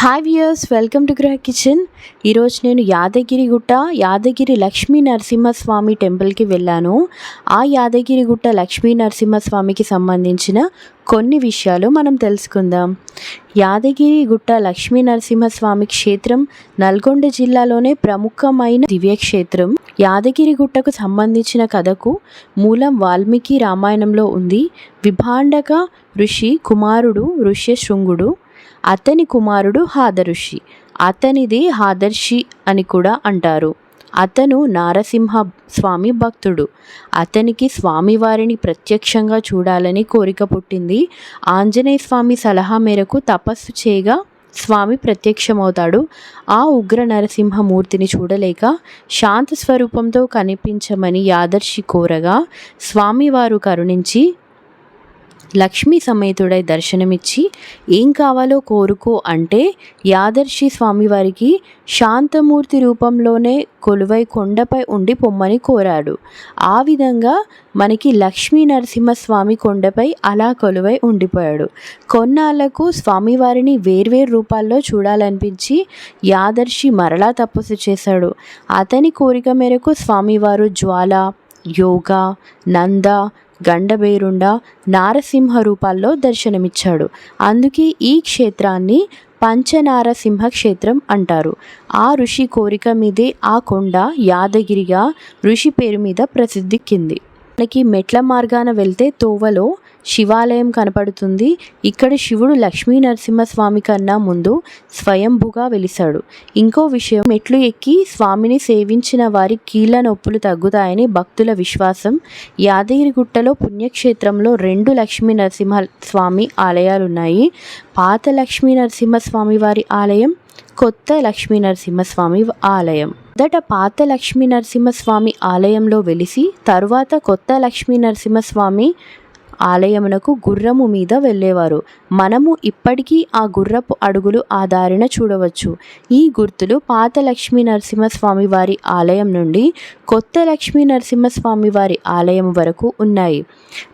Hi viewers welcome to Graha kitchen ఈరోజు నేను యాదగిరిగుట్ట యాదగిరి లక్ష్మీ నరసింహస్వామి టెంపుల్కి వెళ్ళాను. ఆ యాదగిరిగుట్ట లక్ష్మీ నరసింహస్వామికి సంబంధించిన కొన్ని విషయాలు మనం తెలుసుకుందాం. యాదగిరిగుట్ట లక్ష్మీ నరసింహస్వామి క్షేత్రం నల్గొండ జిల్లాలోనే ప్రముఖమైన దివ్యక్షేత్రం. యాదగిరిగుట్టకు సంబంధించిన కథకు మూలం వాల్మీకి రామాయణంలో ఉంది. విభాండక ఋషి కుమారుడు ఋష్యశృంగుడు అతని కుమారుడు హాదరుషి. అతనిది హాదర్షి అని కూడా అంటారు. అతను నారసింహ స్వామి భక్తుడు. అతనికి స్వామివారిని ప్రత్యక్షంగా చూడాలని కోరిక పుట్టింది. ఆంజనేయ స్వామి సలహా మేరకు తపస్సు చేయగా స్వామి ప్రత్యక్షమవుతాడు. ఆ ఉగ్ర నరసింహమూర్తిని చూడలేక శాంత స్వరూపంతో కనిపించమని యాదర్శి కోరగా స్వామివారు కరుణించి లక్ష్మీ సమేతుడై దర్శనమిచ్చి ఏం కావాలో కోరుకో అంటే యాదర్శి స్వామివారికి శాంతమూర్తి రూపంలోనే కొలువై కొండపై ఉండి పొమ్మని కోరాడు. ఆ విధంగా మనకి లక్ష్మీ నరసింహస్వామి కొండపై అలా కొలువై ఉండిపోయాడు. కొన్నాళ్ళకు స్వామివారిని వేర్వేరు రూపాల్లో చూడాలనిపించి యాదర్శి మరలా తపస్సు చేశాడు. అతని కోరిక మేరకు స్వామివారు జ్వాల యోగా నంద గండబేరుండ నారసింహ రూపాల్లో దర్శనమిచ్చాడు. అందుకే ఈ క్షేత్రాన్ని పంచనారసింహ క్షేత్రం అంటారు. ఆ ఋషి కోరిక మీదే ఆ కొండ యాదగిరిగా ఋషి పేరు మీద ప్రసిద్ధిక్కింది. మనకి మెట్ల మార్గాన వెళ్తే తోవలో శివాలయం కనపడుతుంది. ఇక్కడ శివుడు లక్ష్మీ నరసింహస్వామి కన్నా ముందు స్వయంభుగా వెలిశాడు. ఇంకో విషయం మెట్లు ఎక్కి స్వామిని సేవించిన వారి కీళ్ళ నొప్పులు తగ్గుతాయని భక్తుల విశ్వాసం. యాదగిరిగుట్టలో పుణ్యక్షేత్రంలో రెండు లక్ష్మీ నరసింహ స్వామి ఆలయాలున్నాయి. పాత లక్ష్మీ నరసింహస్వామి వారి ఆలయం కొత్త లక్ష్మీ నరసింహస్వామి ఆలయం. మొదట పాత లక్ష్మీ నరసింహస్వామి ఆలయంలో వెలిసి తరువాత కొత్త లక్ష్మీ నరసింహస్వామి ఆలయమునకు గుర్రము మీద వెళ్ళేవారు. మనము ఇప్పటికీ ఆ గుర్రపు అడుగులు ఆ దారిన చూడవచ్చు. ఈ గుర్తులు పాత లక్ష్మీ నరసింహస్వామి వారి ఆలయం నుండి కొత్త లక్ష్మీ నరసింహస్వామి వారి ఆలయం వరకు ఉన్నాయి.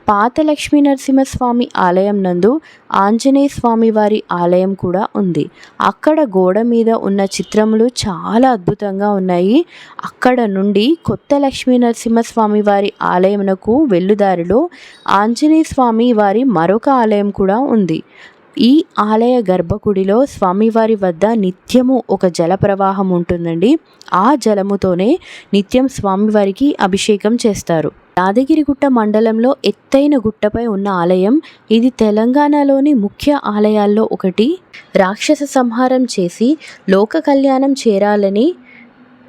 పాత లక్ష్మీ నరసింహస్వామి ఆలయం నందు ఆంజనేయ స్వామి వారి ఆలయం కూడా ఉంది. అక్కడ గోడ మీద ఉన్న చిత్రములు చాలా అద్భుతంగా ఉన్నాయి. అక్కడ నుండి కొత్త లక్ష్మీ నరసింహస్వామి వారి ఆలయమునకు వెళ్ళుదారిలో ఆంజనేయ స్వామి వారి మరొక ఆలయం కూడా ఉంది. ఈ ఆలయ గర్భగుడిలో స్వామివారి వద్ద నిత్యము ఒక జల ప్రవాహం ఉంటుందండి. ఆ జలముతోనే నిత్యం స్వామివారికి అభిషేకం చేస్తారు. యాదగిరిగుట్ట మండలంలో ఎత్తైన గుట్టపై ఉన్న ఆలయం ఇది తెలంగాణలోని ముఖ్య ఆలయాల్లో ఒకటి. రాక్షస సంహారం చేసి లోక కళ్యాణం చేరాలని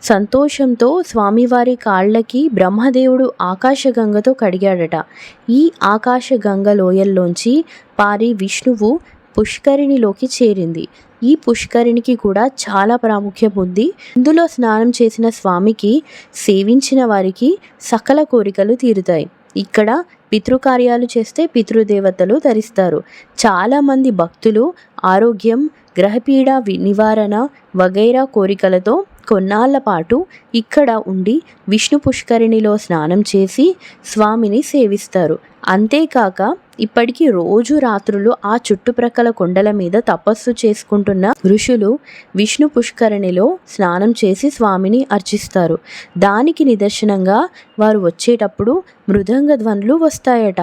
సంతోషంతో స్వామివారి కాళ్ళకి బ్రహ్మదేవుడు ఆకాశగంగతో కడిగాడట. ఈ ఆకాశగంగ లోయల్లోంచి పారి విష్ణువు పుష్కరిణిలోకి చేరింది. ఈ పుష్కరిణికి కూడా చాలా ప్రాముఖ్యం ఉంది. ఇందులో స్నానం చేసిన స్వామికి సేవించిన వారికి సకల కోరికలు తీరుతాయి. ఇక్కడ పితృకార్యాలు చేస్తే పితృదేవతలు ధరిస్తారు. చాలామంది భక్తులు ఆరోగ్యం గ్రహపీడ వి- నివారణ వగైరా కోరికలతో కొన్నాళ్ళ పాటు ఇక్కడ ఉండి విష్ణు పుష్కరిణిలో స్నానం చేసి స్వామిని సేవిస్తారు. అంతేకాక ఇప్పటికీ రోజు రాత్రులు ఆ చుట్టుప్రక్కల కొండల మీద తపస్సు చేసుకుంటున్న ఋషులు విష్ణు పుష్కరిణిలో స్నానం చేసి స్వామిని అర్చిస్తారు. దానికి నిదర్శనంగా వారు వచ్చేటప్పుడు మృదంగ ధ్వనులు వస్తాయట.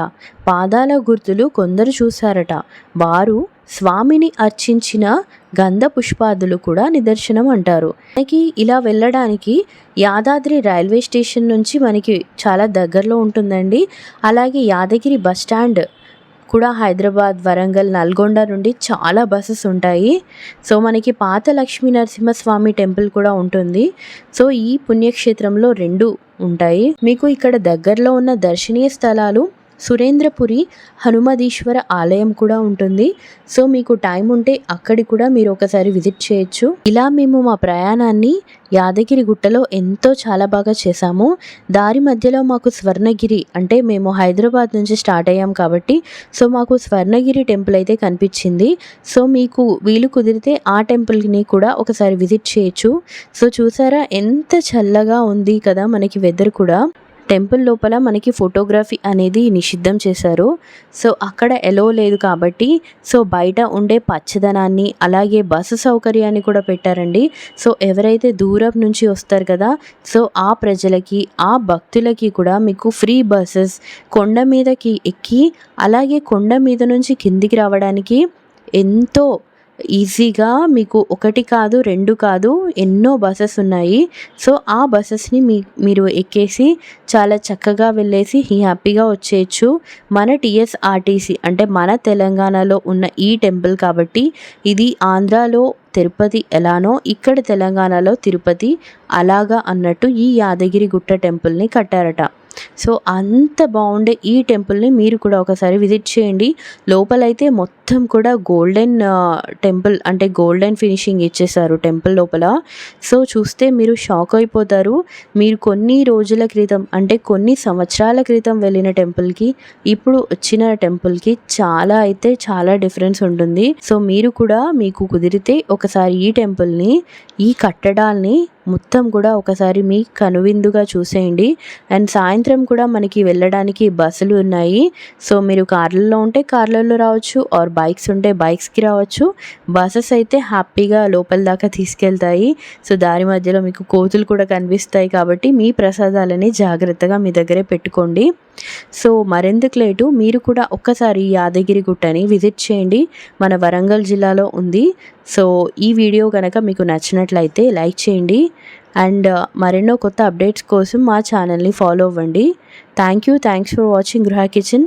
పాదాల గుర్తులు కొందరు చూశారట. వారు స్వామిని అర్చించిన గంధ పుష్పాదులు కూడా నిదర్శనం అంటారు. మనకి ఇలా వెళ్ళడానికి యాదాద్రి రైల్వే స్టేషన్ నుంచి మనకి చాలా దగ్గరలో ఉంటుందండి. అలాగే యాదగిరి బస్ స్టాండ్ కూడా హైదరాబాద్ వరంగల్ నల్గొండ నుండి చాలా బస్సెస్ ఉంటాయి. సో మనకి పాత లక్ష్మీ నరసింహస్వామి టెంపుల్ కూడా ఉంటుంది. సో ఈ పుణ్యక్షేత్రంలో రెండు ఉంటాయి. మీకు ఇక్కడ దగ్గరలో ఉన్న దర్శనీయ స్థలాలు సురేంద్రపురి హనుమదీశ్వర ఆలయం కూడా ఉంటుంది. సో మీకు టైం ఉంటే అక్కడి కూడా మీరు ఒకసారి విజిట్ చేయొచ్చు. ఇలా మేము మా ప్రయాణాన్ని యాదగిరి గుట్టలో ఎంతో చాలా బాగా చేశాము. దారి మధ్యలో మాకు స్వర్ణగిరి అంటే మేము హైదరాబాద్ నుంచి స్టార్ట్ అయ్యాం కాబట్టి సో మాకు స్వర్ణగిరి టెంపుల్ అయితే కనిపించింది. సో మీకు వీలు కుదిరితే ఆ టెంపుల్ని కూడా ఒకసారి విజిట్ చేయొచ్చు. సో చూసారా ఎంత చల్లగా ఉంది కదా మనకి వెదర్ కూడా. టెంపుల్ లోపల మనకి ఫోటోగ్రఫీ అనేది నిషిద్ధం చేశారు. సో అక్కడ ఎలో లేదు కాబట్టి సో బయట ఉండే పచ్చదనాన్ని అలాగే బస్సు సౌకర్యాన్ని కూడా పెట్టారండి. సో ఎవరైతే దూరం నుంచి వస్తారు కదా సో ఆ ప్రజలకి ఆ భక్తులకి కూడా మీకు ఫ్రీ బస్సెస్ కొండ మీదకి ఎక్కి అలాగే కొండ మీద నుంచి కిందికి రావడానికి ఎంతో ఈజీగా మీకు ఒకటి కాదు రెండు కాదు ఎన్నో బస్సెస్ ఉన్నాయి. సో ఆ బస్సెస్ని మీ మీరు ఎక్కేసి చాలా చక్కగా వెళ్ళేసి హ్యాపీగా వచ్చేయచ్చు. మన టీఎస్ఆర్టీసీ అంటే మన తెలంగాణలో ఉన్న ఈ టెంపుల్ కాబట్టి ఇది ఆంధ్రాలో తిరుపతి ఎలానో ఇక్కడ తెలంగాణలో తిరుపతి అలాగా అన్నట్టు ఈ యాదగిరి గుట్ట టెంపుల్ని కట్టారట. సో అంత బాగుండే ఈ టెంపుల్ని మీరు కూడా ఒకసారి విజిట్ చేయండి. లోపలైతే మొత్తం కూడా గోల్డెన్ టెంపుల్ అంటే గోల్డెన్ ఫినిషింగ్ ఇచ్చేసారు టెంపుల్ లోపల. సో చూస్తే మీరు షాక్ అయిపోతారు. మీరు కొన్ని రోజుల క్రితం అంటే కొన్ని సంవత్సరాల క్రితం వెళ్ళిన టెంపుల్కి ఇప్పుడు వచ్చిన టెంపుల్కి చాలా అయితే చాలా డిఫరెన్స్ ఉంటుంది. సో మీరు కూడా మీకు కుదిరితే ఒకసారి ఈ టెంపుల్ని ఈ కట్టడాల్ని మొత్తం కూడా ఒకసారి మీ కనువిందుగా చూసేయండి. అండ్ సాయంత్రం కూడా మనకి వెళ్ళడానికి బస్సులు ఉన్నాయి. సో మీరు కార్లలో ఉంటే కార్లలో రావచ్చు ఆర్ బైక్స్ ఉంటే బైక్స్కి రావచ్చు. బస్సెస్ అయితే హ్యాపీగా లోపల దాకా తీసుకెళ్తాయి. సో దారి మధ్యలో మీకు కోతులు కూడా కనిపిస్తాయి కాబట్టి మీ ప్రసాదాలని జాగ్రత్తగా మీ దగ్గరే పెట్టుకోండి. సో మరెందుకు లేటు? మీరు కూడా ఒక్కసారి యాదగిరి గుట్టని విజిట్ చేయండి. మన వరంగల్ జిల్లాలో ఉంది. సో ఈ వీడియో కనుక మీకు నచ్చినట్లయితే లైక్ చేయండి. అండ్ మరెన్నో కొత్త అప్డేట్స్ కోసం మా ఛానల్ని ఫాలో అవ్వండి. Thank you thanks for watching Gruha kitchen.